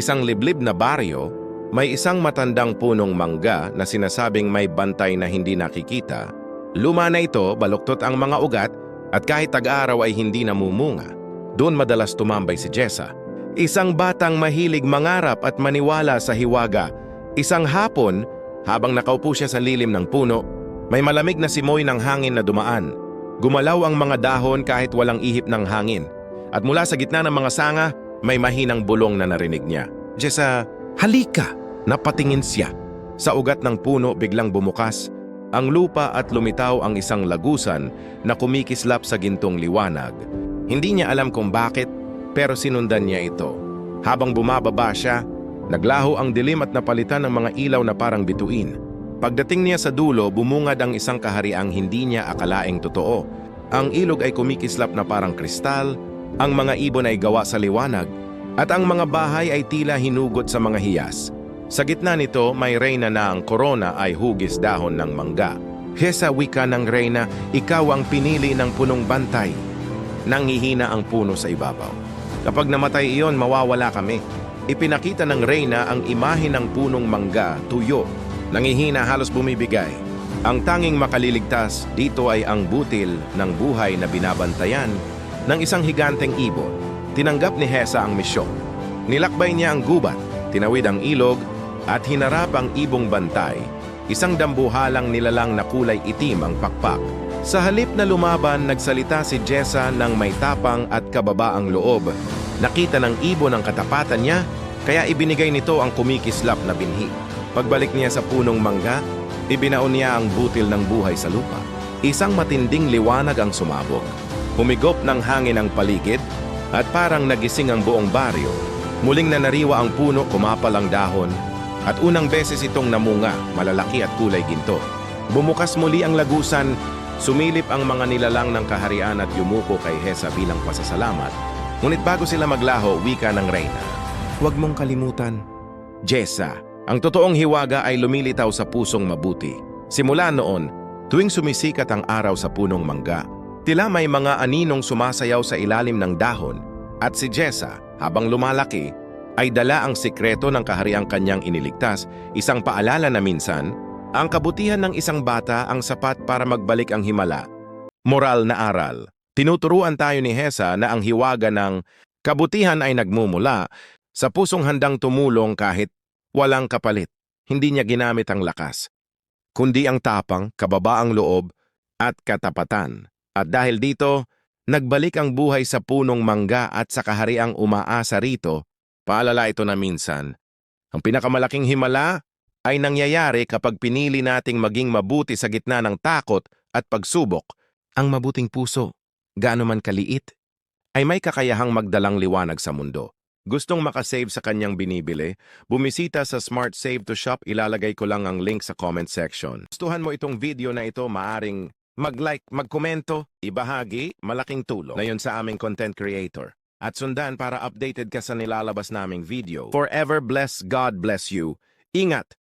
isang liblib na baryo, may isang matandang punong mangga na sinasabing may bantay na hindi nakikita. Luma na ito, baluktot ang mga ugat, at kahit tag-araw ay hindi namumunga. Doon madalas tumambay si Jessa. Isang batang mahilig mangarap at maniwala sa hiwaga. Isang hapon, habang nakaupo siya sa lilim ng puno, may malamig na simoy ng hangin na dumaan. Gumalaw ang mga dahon kahit walang ihip ng hangin. At mula sa gitna ng mga sanga, may mahinang bulong na narinig niya. Jessa, halika! Napatingin siya. Sa ugat ng puno biglang bumukas. Ang lupa at lumitaw ang isang lagusan na kumikislap sa gintong liwanag. Hindi niya alam kung bakit, pero sinundan niya ito. Habang bumababa siya, naglaho ang dilim at napalitan ng mga ilaw na parang bituin. Pagdating niya sa dulo, bumungad ang isang kahariang hindi niya akalaing totoo. Ang ilog ay kumikislap na parang kristal, ang mga ibon ay gawa sa liwanag, at ang mga bahay ay tila hinugot sa mga hiyas. Sa gitna nito, may reyna na ang korona ay hugis dahon ng mangga. Hesa wika ng reyna, ikaw ang pinili ng punong bantay. Nangihina ang puno sa ibabaw. Kapag namatay iyon, mawawala kami. Ipinakita ng reyna ang imahe ng punong mangga, tuyo. Nangihina halos bumibigay. Ang tanging makaliligtas dito ay ang butil ng buhay na binabantayan ng isang higanteng ibon. Tinanggap ni Hesa ang misyon. Nilakbay niya ang gubat, tinawid ang ilog, at hinarap ang ibong bantay. Isang dambuhalang nilalang na kulay itim ang pakpak. Sa halip na lumaban, nagsalita si Jessa ng may tapang at kababaang loob. Nakita ng ibon ang katapatan niya, kaya ibinigay nito ang kumikislap na binhi. Pagbalik niya sa punong mangga, ibinaon niya ang butil ng buhay sa lupa. Isang matinding liwanag ang sumabog. Humigop ng hangin ang paligid at parang nagising ang buong baryo. Muling nanariwa ang puno, kumapal ang dahon, at unang beses itong namunga, malalaki at kulay ginto. Bumukas muli ang lagusan, sumilip ang mga nilalang ng kaharian at yumuko kay Hesa bilang pasasalamat. Ngunit bago sila maglaho, wika ng Reyna. Huwag mong kalimutan. Jessa, ang totoong hiwaga ay lumilitaw sa pusong mabuti. Simula noon, tuwing sumisikat ang araw sa punong mangga, tila may mga aninong sumasayaw sa ilalim ng dahon at si Jessa, habang lumalaki, ay dala ang sikreto ng kahariang kanyang iniligtas, isang paalala na minsan, ang kabutihan ng isang bata ang sapat para magbalik ang himala. Moral na aral. Tinuturuan tayo ni Hesa na ang hiwaga ng kabutihan ay nagmumula sa pusong handang tumulong kahit walang kapalit. Hindi niya ginamit ang lakas, kundi ang tapang, kababaang loob at katapatan. At dahil dito, nagbalik ang buhay sa punong mangga at sa kahariang umaasa rito Paalala ito na minsan, ang pinakamalaking himala ay nangyayari kapag pinili nating maging mabuti sa gitna ng takot at pagsubok. Ang mabuting puso, gaano man kaliit, ay may kakayahang magdalang liwanag sa mundo. Gustong makasave sa kanyang binibili? Bumisita sa Smart Save to Shop, ilalagay ko lang ang link sa comment section. Gustuhan mo itong video na ito, maaring mag-like, magkomento, ibahagi, malaking tulong na sa aming content creator at sundan para updated ka sa nilalabas naming video. Forever bless God bless you. Ingat!